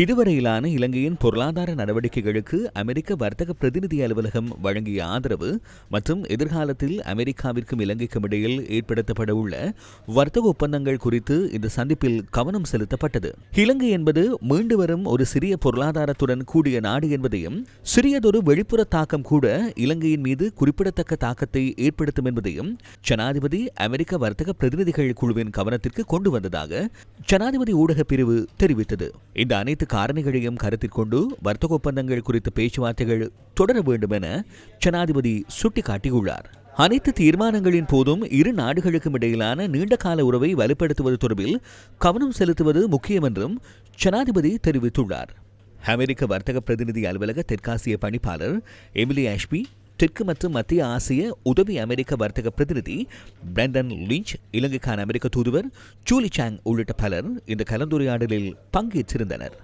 இதுவரையிலான இலங்கையின் பொருளாதார நடவடிக்கைகளுக்கு அமெரிக்க வர்த்தக பிரதிநிதி அலுவலகம் வழங்கிய ஆதரவு மற்றும் எதிர்காலத்தில் அமெரிக்காவிற்கும் இலங்கைக்கும் இடையில் ஏற்படுத்தப்பட உள்ள வர்த்தக ஒப்பந்தங்கள் குறித்து இந்த சந்திப்பில் கவனம் செலுத்தப்பட்டது. இலங்கை என்பது மீண்டு வரும் ஒரு சிறிய பொருளாதாரத்துடன் கூடிய நாடு என்பதையும் சிறியதொரு வெளிப்புற தாக்கம் கூட இலங்கையின் மீது குறிப்பிடத்தக்க தாக்கத்தை ஏற்படுத்தும் என்பதையும் ஜனாதிபதி அமெரிக்க வர்த்தக பிரதிநிதிகள் குழுவின் கவனத்திற்கு கொண்டு வந்ததாக ஜனாதிபதி ஊடக பிரிவு தெரிவித்தது. இந்த அனைத்து காரணிகளையும் கருத்தில் கொண்டு வர்த்தக ஒப்பந்தங்கள் குறித்த பேச்சுவார்த்தைகள் தொடர வேண்டும் என ஜனாதிபதி சுட்டிக்காட்டியுள்ளார். அனைத்து தீர்மானங்களின் போதும் இரு நாடுகளுக்கும் இடையிலான நீண்டகால உறவை வலுப்படுத்துவது தொடர்பில் கவனம் செலுத்துவது முக்கியம் என்றும் ஜனாதிபதி தெரிவித்துள்ளார். அமெரிக்க வர்த்தக பிரதிநிதி அலுவலக தெற்காசிய பணிப்பாளர் எமிலி ஆஷ்பி தெற்கு மற்றும் மத்திய ஆசிய உதவி அமெரிக்க வர்த்தக பிரதிநிதி பிரெண்டன் லிஞ்ச் இலங்கைக்கான அமெரிக்க தூதுவர் ஜூலி சாங் உள்ளிட்ட பலர் இந்த கலந்துரையாடலில் பங்கேற்றிருந்தனர்.